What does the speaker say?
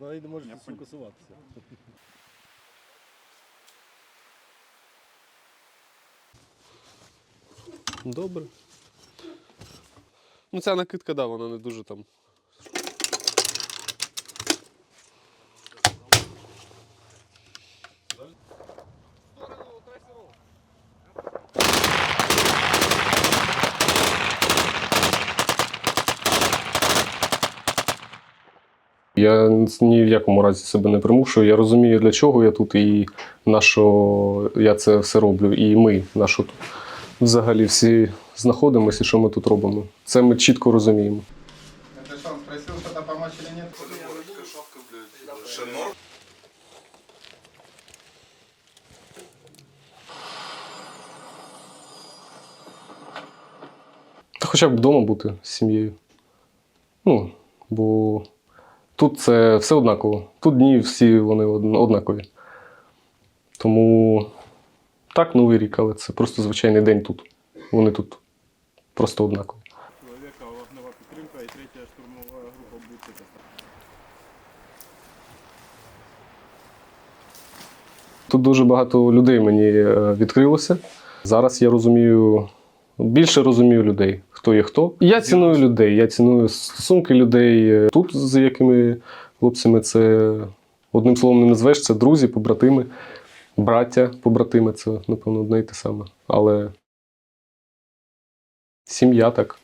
Навіть не може фокусуватися. Добре. Ну, ця накидка, да, вона не дуже там. Я ні в якому разі себе не примушую. Я розумію, для чого я тут і на що я це все роблю. І ми на що тут взагалі всі знаходимося і що ми тут робимо. Це ми чітко розуміємо. Это что, он спросил что-то помочь или нет? Та хоча б вдома бути з сім'єю. Ну, бо тут це все однаково. Тут дні всі вони однакові. Тому так, новий рік, але це просто звичайний день тут. Вони тут просто однакові. Чоловіка вогнева підтримка і третя штурмова група буде. Тут дуже багато людей мені е, відкрилося. Зараз я розумію, більше розумів людей, хто є хто. Я ціную людей, я ціную стосунки людей тут, з якими хлопцями це одним словом не назвеш, це друзі, побратими, браття, побратими це, напевно, одне і те саме. Але сім'я так.